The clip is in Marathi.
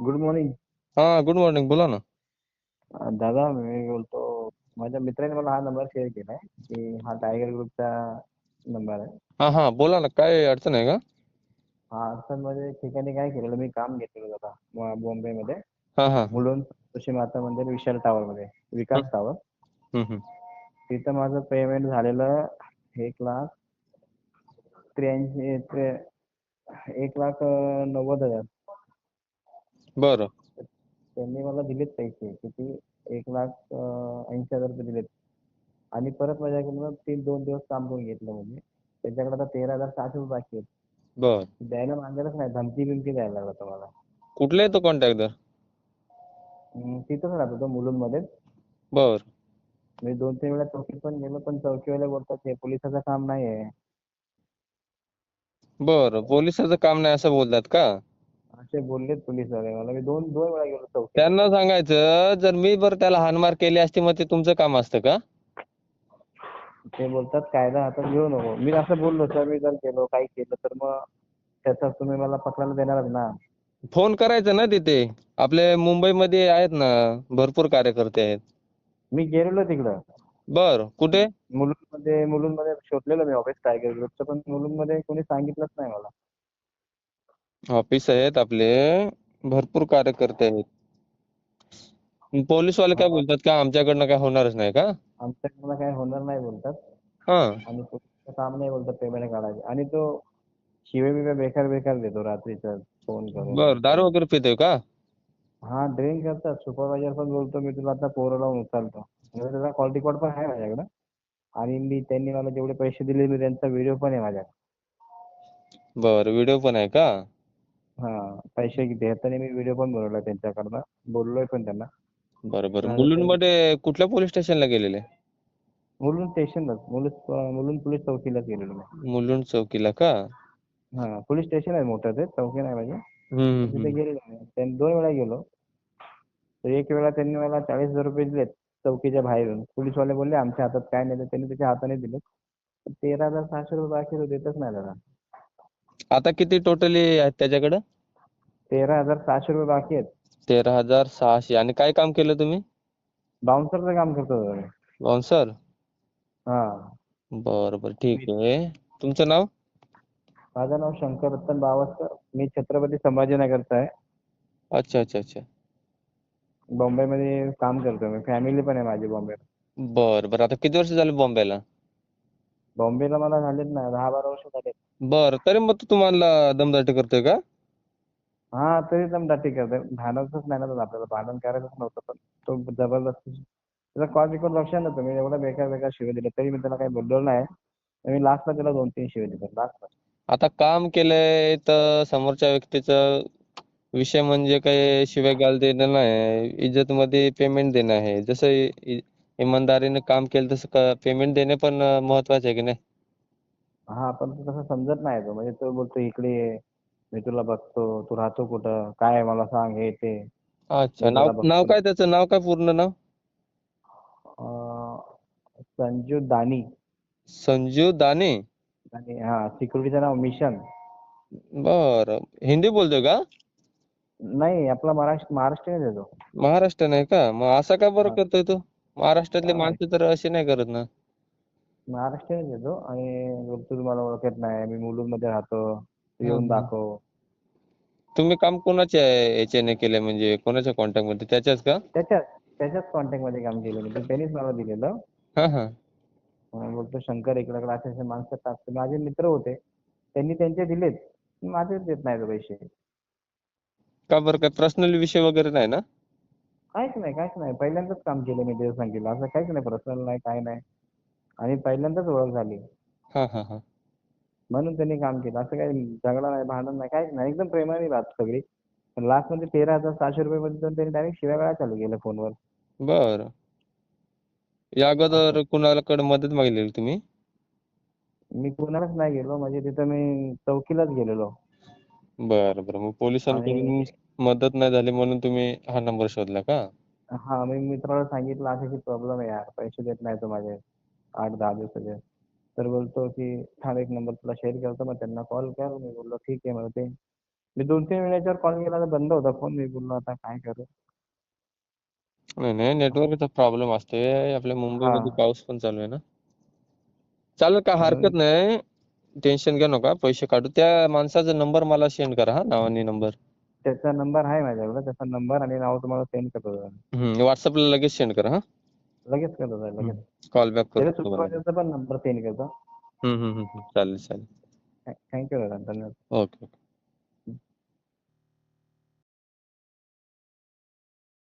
गुड मॉर्निंग हा गुड मॉर्निंग बोला ना. दादा मी बोलतो माझ्या मित्राने मला हा नंबर शेअर केलाय की हा टायगर ग्रुपचा नंबर आहे. हा हा बोला ना काय अडचण आहे का? हा अडचण म्हणजे ठिकाणी काय केलेलं मी काम घेतलेलं दादा बॉ- बॉम्बेमध्ये. हा हा. मुलुंड तुळशी माता मंदिर विशाल टावर मध्ये विकास टावर हम्म, हम्म. तिथं माझं पेमेंट झालेलं एक लाख त्र्याऐंशी त्रे- एक लाख अं, नव्वद हजार. बरं. त्यांनी मला दिलेत पैसे किती? एक लाख ऐंशी हजार रुपये दिलेत. आणि परत माझ्याकडनं तीन दोन दिवस काम करून घेतलं म्हणजे. त्याच्याकडे आता तेरा हजार सहाशे रुपये बाकी आहेत. बर. द्यायला मागेलच नाही धमकी बिमकी द्यायला लागला तो मला. कुठले आहे तो कॉन्टॅक्टर हम्म, तिथंच राहतो तो मुलुंडमध्येच बर. मी दोन तीन वेळा चौकीत पण गेलो पण चौकीवाले बोलतात हे पोलिसाचं काम नाही आहे बर पोलिसाचं काम नाही असं बोलतात का? असे बोललेत पोलिसवाले. मला मी दोन दोन वेळा गेलो चौकीत त्यांना सांगायचं जर मी बरं त्याला हाणमार केली असती मग ते तुमचं काम असतं का? ते बोलतात कायदा हातात घेऊ नको. मी असं बोललो सर मी जर केलो काही केलं तर मग त्याचा तुम्ही मला पकडायला देणारच ना. फोन करायचं ना तिथे. आपले मुंबईमध्ये आहेत ना भरपूर कार्यकर्ते आहेत. मी गेलेलो तिकडं. बर कुठे? मुलुंडमध्ये मुलुंडमध्ये शोधलेलं मी ऑफिस टायगर ग्रुपचं पण मुलुंडमध्ये कोणी सांगितलंच नाही मला. ऑफिस आहेत आपले. भरपूर कार्यकर्ते आहेत. पोलीसवाले काय बोलतात का? आमच्याकडनं काय होणारच नाही का? आमच्याकडनं काय होणार नाही बोलतात. हा. आणि पोलिसचं काम नाही बोलतात पेमेंट काढायचे. आणि तो शिवे बिवे बेकार बेकार देतो रात्रीचं फोन करून. बर दारू वगैरे पितोय का? हा ड्रिंक करतात. सुपरवायझर पण बोलतो मी तुला आता पोरं लावून उचलतो. म्हणजे त्याचा कॉल रेकॉर्ड पण आहे माझ्याकडं. आणि मी त्यांनी मला जेवढे पैसे दिले मी त्यांचा व्हिडिओ पण आहे माझ्याकडे. बर व्हिडिओ पण आहे का? हा पैसे देताना मी व्हिडिओ पण बनवला त्यांच्याकडनं. बोललोय पण त्यांना. बरं बरं. हा, मुलुंडमध्ये कुठल्या पोलीस स्टेशनला गेलेले? मुलुंड स्टेशनलाच मुलुंड मुलुंड पोलीस चौकीलाच गेलेलो मी. मुलुंड चौकीला का? हा पोलीस स्टेशन आहे मोठं ते चौकी नाही माझी हम्म, हम्म, तिथे हम्म. गेलेलो मी. त्यांनी दोन वेळा गेलो. तर एक वेळा त्यांनी मला चाळीस हजार रुपये दिलेत चौकीच्या बाहेरून. पोलीसवाले बोलले आमच्या हातात काय नाही तर त्यांनी त्याच्या हाताने दिले तेरा हजार सहाशे रुपये बाकी होते देतच नाही दादा आता किती टोटली आहेत त्याच्याकडे? तेरा हजार सहाशे रुपये बाकी आहेत. तेरा हजार सहाशे. आणि काय काम केलं तुम्ही? बाउन्सरचं काम करतो दादा मी. बाउन्सर? हा. बरं बरं ठीक आहे. तुमचं नाव? माझं नाव शंकर रत्न बावस्कर. मी छत्रपती संभाजीनगरचा आहे. अच्छा अच्छा अच्छा. बॉम्बेमध्ये काम करतो मी. फॅमिली पण आहे माझी बॉम्बे बरं बरं आता किती वर्ष झाले बॉम्बेला? बॉम्बेला मला झालेत ना दहा बारा वर्ष झालेत. बरं तरी मग तो तुम्हाला दमदाटी करतोय का? हा तरी दमदाटी करते भांडायचंच नाही ना आपल्याला भांडण करायचंच नव्हतं पण तो जबरदस्ती त्याचा कॉल रेकॉर्ड लक्षात नव्हतं. मी एवढा बेकार बेकार शिव्या दिल्या तरी मी त्याला काही बोललो नाही. मी लास्टला त्याला दोन तीन शिव्या दिल्या लास्टला आता काम केलंय तर समोरच्या व्यक्तीचं विषय म्हणजे काही शिव्या गाळ देणं नाही. इज्जतमध्ये पेमेंट देणं आहे. जसं इ- इमानदारीने काम केलं तसं पेमेंट देणे पण महत्त्वाचे आहे की नाही? हा पण तो तसं समजत नाही तो. म्हणजे तो बोलतो इकडे ये. मी तुला बघतो तू राहतो कुठं? काय आहे मला सांग हे ते. अच्छा नाव नाव. काय त्याचं? नाव काय पूर्ण नाव? अं, संजू दानी. संजू दाने? आणि हा सिक्युरिटीचं नाव मिशन. बर. हिंदी बोलतोय का? नाही आपला महाराष्ट्र महाराष्ट्रीयन आहे तो. महाराष्ट्र नाही का? मग असा का बरं हा. करतोय तो? महाराष्ट्रातले. माणसं तर असे नाही करत ना. महाराष्ट्रीयन आहे तो. आणि बोलतो तू मला ओळखत नाही. मी मुलुंडमध्ये राहतो. तू येऊन. दाखव. तुम्ही काम कोणाच्या याच्याने केलंय म्हणजे कोणाच्या कॉन्टॅक्टमध्ये? त्याच्याच का? त्याच्याच त्याच्याच कॉन्टॅक्टमध्ये काम केलं मी त्यांनीच मला दिलेलं. हा हा. म्हणून बोलतो शंकर इकडे असे असे माणसं टाकतो माझे मित्र होते. त्यांनी त्यांचे दिलेत. माझेच देत नाही पैसे. का बरं? काय पर्सनल विषय वगैरे नाही ना? काहीच नाही काहीच नाही. पहिल्यांदाच काम केलं मी देव सांगितलं. असं काहीच नाही पर्सनल नाही काय नाही. आणि पहिल्यांदाच ओळख झाली. हा हा हा. म्हणून त्यांनी काम केलं. असं काही झगडा नाही भांडण नाही काहीच नाही. एकदम प्रेमाने राहत सगळी. पण लास्टमध्ये तेरा हजार सहाशे रुपये मध्ये त्यांनी डायरेक्ट शिव्या गाळा चालू केल्या फोनवर. बर. या अगोदर कुणाकडे मदत मागितलेली तुम्ही? मी कुणालाच नाही गेलो. म्हणजे तिथं मी चौकीलाच गेलेलो. बर बर. मग पोलिसांकडून मदत नाही झाली म्हणून तुम्ही हा नंबर शोधला का? हा मी मित्राला सांगितलं अशी प्रॉब्लेम आहे यार. पैसे देत नाही तो माझे. आठ दहा दिवसाचे. तर बोलतो की थांब एक नंबर तुला शेअर करतो मग त्यांना कॉल कर. मी बोललो ठीक आहे म्हणते मी दोन तीन वेळेच्यावर कॉल केला तर बंद होता फोन मी बोललो आता काय करू? नाही नाही नेटवर्कचा प्रॉब्लेम असते आपल्या मुंबईमध्ये हा. पाऊस पण चालू आहे ना. चालेल काय हरकत नाही. टेन्शन घेऊ नका. पैसे काढू. त्या माणसाचा नंबर मला सेंड करा हा नाव आणि नंबर त्याचा नंबर आहे माझ्याकडे. त्याचा नंबर आणि नाव तुम्हाला सेंड करतो. व्हॉट्सअपला लगेच सेंड करा हा. लगेच करतो जरा, लगेच. कॉल बॅक करतो तुम्हाला. सुपरवायझरचा पण नंबर सेंड करतो. हम्म हम्म हम्म चालेल चालेल. थँक्यू दादा धन्यवाद. Okay okay.